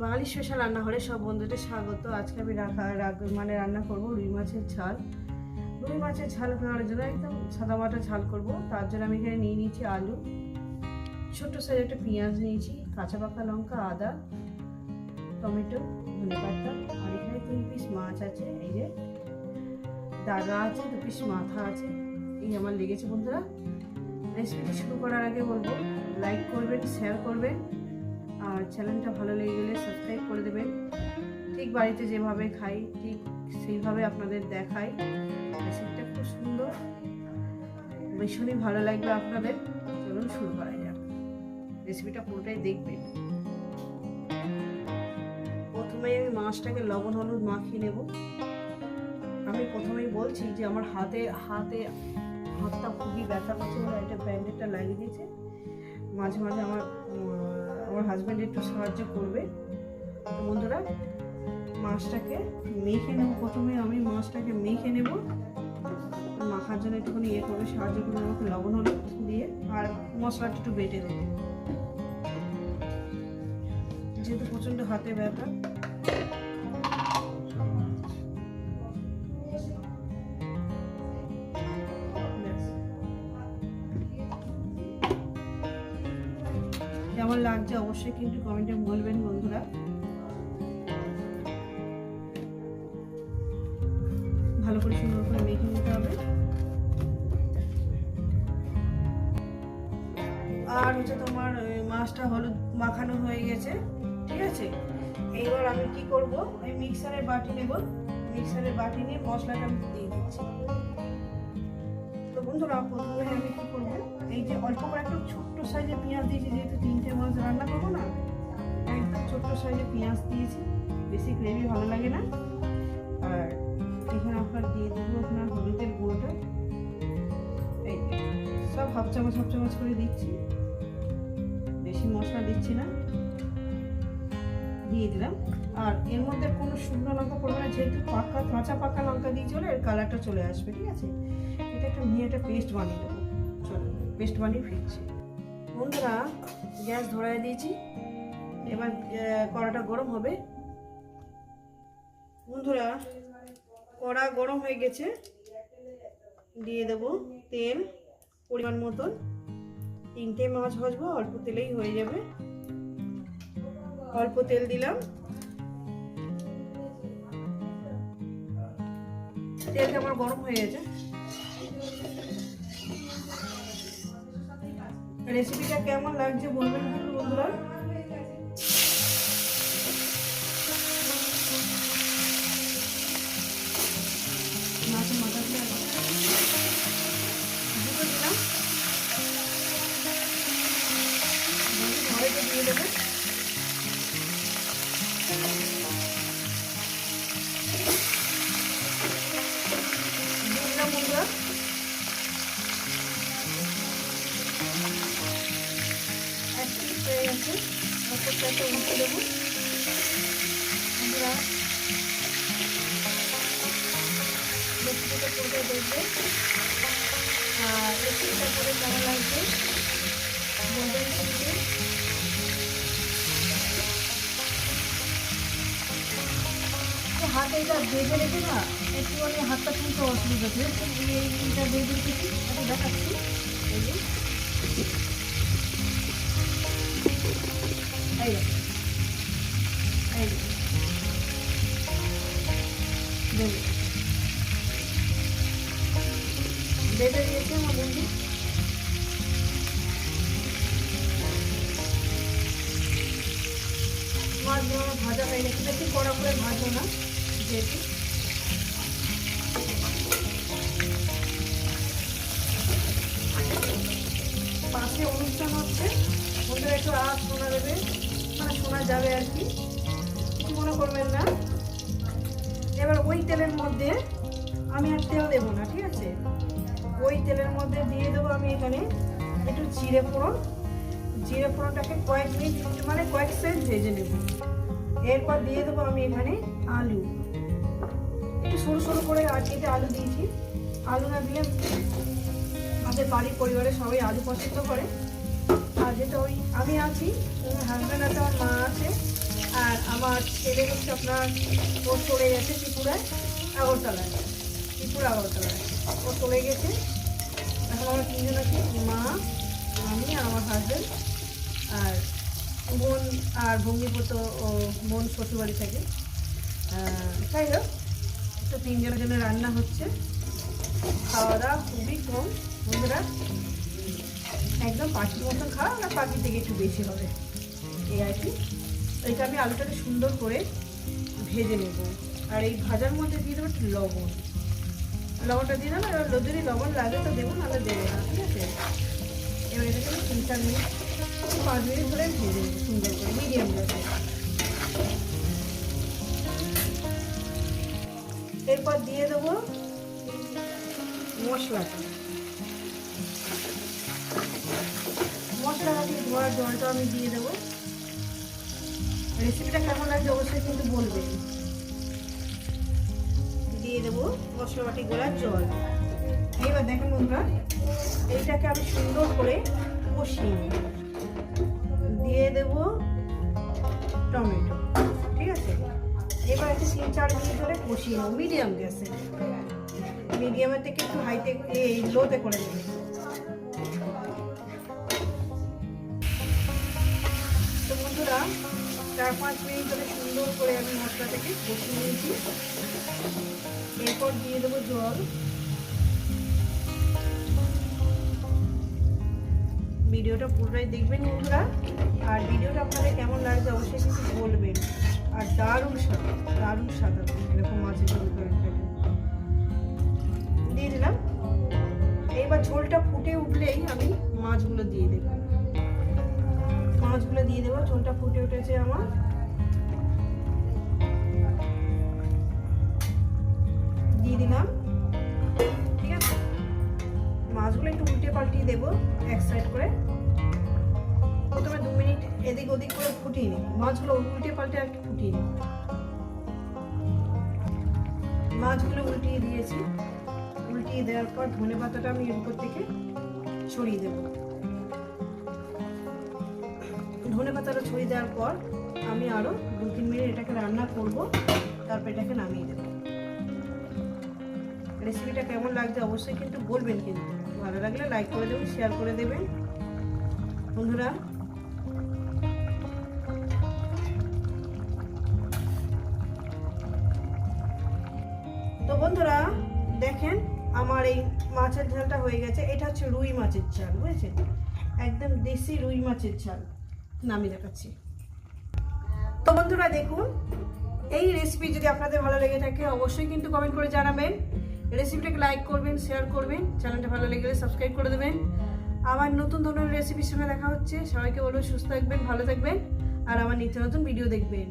বাঙালি special রান্নাঘরে সব বন্ধুদের স্বাগত। আজকে আমি রাখা মানে রান্না করব রুই মাছের ঝাল। রুই মাছের ঝাল করার জন্য একদম সাদা মাটা ঝাল করব। তার জন্য আমি এখানে নিয়ে নিয়েছি আলু। ছোট্ট সাইজ একটা পেঁয়াজ নিয়েছি, কাঁচা পাকা লঙ্কা, আদা, টমেটো, ধনে পাতা, আর এখানে তিন পিস মাছ আছে, এই যে দাগা আছে, দু পিস মাথা আছে, এই আমার লেগেছে বন্ধুরা। রেসিপিটি শুরু করার আগে বলব লাইক করবেন শেয়ার করবেন। আর চ্যানেলটা ভালো লেগে গেলে সাবস্ক্রাইব করে দেবেন ঠিক বাড়িতে যেভাবে খাই, ঠিক সেইভাবে আপনাদের দেখাই। রেসিপিটা খুব সুন্দর। ভীষণই ভালো লাগবে আপনাদের। চলুন শুরু করা যাক। রেসিপিটা পুরোটাই দেখবেন। প্রথমে আমি মাছটাকে লবণ হলুদ মাখিয়ে নেব। আমি প্রথমেই বলছি যে আমার হাতে হাতে হাতটা খুবই ব্যথা করছে একটা ব্যান্ডেডটা লাগিয়ে দিয়েছে। মাঝে মাঝে আমার আমার হাজব্যান্ড একটু সাহায্য করবে। তো বন্ধুরা, মাছটাকে মেখে নেব। প্রথমে আমি মাছটাকে মেখে নেব। মাখার জন্য একটুখানি ইয়ে করবে, সাহায্য করবে আমাকে লবণ হলুদ দিয়ে। আর মশলাটা একটু বেটে দেবো যেহেতু প্রচণ্ড হাতে ব্যথা লাগছে অবশ্যই কিন্তু কমেন্টে বলবেন বন্ধুরা। ভালো করে সুন্দর করে মেখে নিতে হবে। আর হচ্ছে তোমার মাছটা হলুদ মাখানো হয়ে গেছে, ঠিক আছে? এইবার আমি কি করব? ওই মিক্সারের বাটি নেব। মিক্সারের বাটি নিয়ে মশলাটা আমি দিয়ে দিচ্ছি। তো বন্ধুরা, প্রথমে আমি কি করব? এই যে অল্প করে একটু ছোট্ট সাইজে পেঁয়াজ দিয়েছি, যেহেতু তিনটে মাছ রান্না করব না একদম ছোট্ট সাইজে পেঁয়াজ দিয়েছি। বেশি গ্রেভি ভালো লাগে না। আর এখানে আপনার দিয়ে দেবো আপনার হলুদের গুঁড়োটা। এই সব হাফ চামচ হাফ চামচ করে দিচ্ছি। বেশি মশলা দিচ্ছি না। দিয়ে দিলাম। আর এর মধ্যে কোনো শুকনো লঙ্কা পড়বে না, যেহেতু পাকা, কাঁচা পাকা লঙ্কা দিয়ে চলে, এর কালারটা চলে আসবে, ঠিক আছে? এটা একটা নিয়ে একটা পেস্ট বানিয়ে দেবো চলো পেস্ট বানিয়ে ফিরছি বন্ধুরা, গ্যাস ধরাই দিয়েছি। এবার কড়াটা গরম হবে। বন্ধুরা, কড়া গরম হয়ে গেছে। দিয়ে দেবো তেল, পরিমাণ মতন। তিনটে মাছ ভাজবো, অল্প তেলেই হয়ে যাবে। অল্প তেল দিলাম। তেলটা আমার গরম হয়ে গেছে। রেসিপিটা কেমন লাগছে বলবেন কিন্তু বন্ধুরা? দিলাম বন্ধুরা। হয়ে গেছে একটা উঠে দেবো। বন্ধুরা রেসিপিটা করে দেখবে। আর রেসিপিটা করে কেমন লাগছে বলবেন কিন্তু হাতে এটা বেঁধে রেখে না, একটুখানি হাতটা তুলতে অসুবিধা হচ্ছে। এই এইটা বেঁধে রেখেছি। এটা দেখাচ্ছি। এই যে। বেঁধে দিয়েছে আমার বন্ধু। মাছগুলো আমার ভাজা হয়ে গেছে। বেশি কড়া করে ভাজো না, যেহেতু। পাশে অনুষ্ঠান হচ্ছে। বন্ধুরা একটু আওয়াজ শোনা দেবে। মানে শোনা যাবে আর কি। মনে করবেন না। এবার ওই তেলের মধ্যে আমি আর তেল দেবো না, ঠিক আছে? ওই তেলের মধ্যে দিয়ে দেবো আমি এখানে একটু জিরে ফোড়ন। জিরে ফোড়নটাকে কয়েক মিনিট মানে কয়েক সেন্ট ভেজে নেব। এরপর দিয়ে দেবো আমি এখানে আলু। একটু সরু সরু করে আর কেটে আলু দিয়েছি। আলু না দিলে আমাদের বাড়ির পরিবারে সবাই আলু পছন্দ করে। আর যেটা ওই আমি আছি হাজব্যান্ড আছে আমার মা আছে, আর আমার ছেলে হচ্ছে আপনার ও চলে গেছে ত্রিপুরায়, আগরতলায়। ত্রিপুরা, আগরতলায়। ও চলে গেছে। এখন আমরা তিনজন আছি, মা, আমি আমার হাজব্যান্ড আর বোন আর ভঙ্গিপত ও বোন শ্বশুরবাড়ি থাকে। যাই হোক, তো তিনজনের জন্য রান্না হচ্ছে। খাওয়া দাওয়া খুবই কম, বন্ধুরা। একদম পাখির মতন খাওয়া না পাখির থেকে একটু বেশি হবে। এই আর কি। এটা আমি আলুটাকে সুন্দর করে ভেজে নেব। আর এই ভাজার মধ্যে দিয়ে দেবো লবণ। লবণটা দিয়ে দেবো, এবার যদি লবণ লাগে তো দেবো, নাহলে দেবো না, ঠিক আছে? এবার এটাকে আমি তিন চার মিনিট, পাঁচ মিনিট ধরে ভেজে নেব, সুন্দর করে মিডিয়াম এরপর দিয়ে দেবো মশলাটা। মশলাটা দিয়ে জলটা আমি দিয়ে দেবো। রেসিপিটা কেমন অবশ্যই কিন্তু দিয়ে দেবো জল। দেখেন এইটাকে আমি সুন্দর করে কষিয়ে নেব দিয়ে দেবো টমেটো, ঠিক আছে? এবার একটু চার কষিয়ে নেব মিডিয়াম গ্যাসে মিডিয়ামের থেকে একটু হাইতে লোতে করে দেবে বন্ধুরা চার পাঁচ মিনিট ধরে সুন্দর করে আমি মশলাটাকে কষিয়ে নিয়েছি। এরপর দিয়ে দেবো জল। ভিডিওটা পুরোটাই দেখবেন বন্ধুরা। আর ভিডিওটা আপনাদের কেমন লাগছে অবশ্যই কিন্তু বলবেন। আর দারুণ স্বাদ, দারুণ হবে এরকম মাছের ঝোল করে দিয়ে দিলাম। এইবার ঝোলটা ফুটে উঠলেই আমি মাছগুলো দিয়ে দেবো। মাছগুলো দিয়ে দেবো, ঝোলটা ফুটে উঠেছে আমার। দিয়ে দিলাম। ঠিক আছে? মাছগুলো একটু উল্টে পাল্টিয়ে দেবো, এক সাইড করে। প্রথমে দু মিনিট এদিক ওদিক করে ফুটিয়ে নিই। মাছগুলো উল্টে পাল্টে একটু ফুটিয়ে নিই। মাছগুলো উল্টিয়ে দিয়েছি। উল্টিয়ে দেওয়ার পর ধনে পাতাটা আমি এর উপর থেকে ছড়িয়ে দেবো। ধনে পাতাটা ছড়িয়ে দেওয়ার পর আমি আরও দু তিন মিনিট এটাকে রান্না করব, তারপর এটাকে নামিয়ে দেবো। রেসিপিটা কেমন লাগছে অবশ্যই কিন্তু বলবেন কিন্তু। ভালো লাগলে লাইক করে দেবেন শেয়ার করে দেবেন। বন্ধুরা, তো বন্ধুরা, দেখেন আমার এই মাছের ঝালটা হয়ে গেছে। এটা হচ্ছে রুই মাছের ঝাল, বুঝেছেন? একদম দেশি রুই মাছের ঝাল। নামিয়ে দেখাচ্ছি। তো বন্ধুরা দেখুন, এই রেসিপি যদি আপনাদের ভালো লেগে থাকে, অবশ্যই কিন্তু কমেন্ট করে জানাবেন। রেসিপিটাকে লাইক করবেন শেয়ার করবেন চ্যানেলটা ভালো লেগে গেলে সাবস্ক্রাইব করে দেবেন। আবার নতুন ধরনের রেসিপির সঙ্গে দেখা হচ্ছে। সবাইকে বলব সুস্থ থাকবেন, ভালো থাকবেন, আর আমার নিত্য নতুন ভিডিও দেখবেন।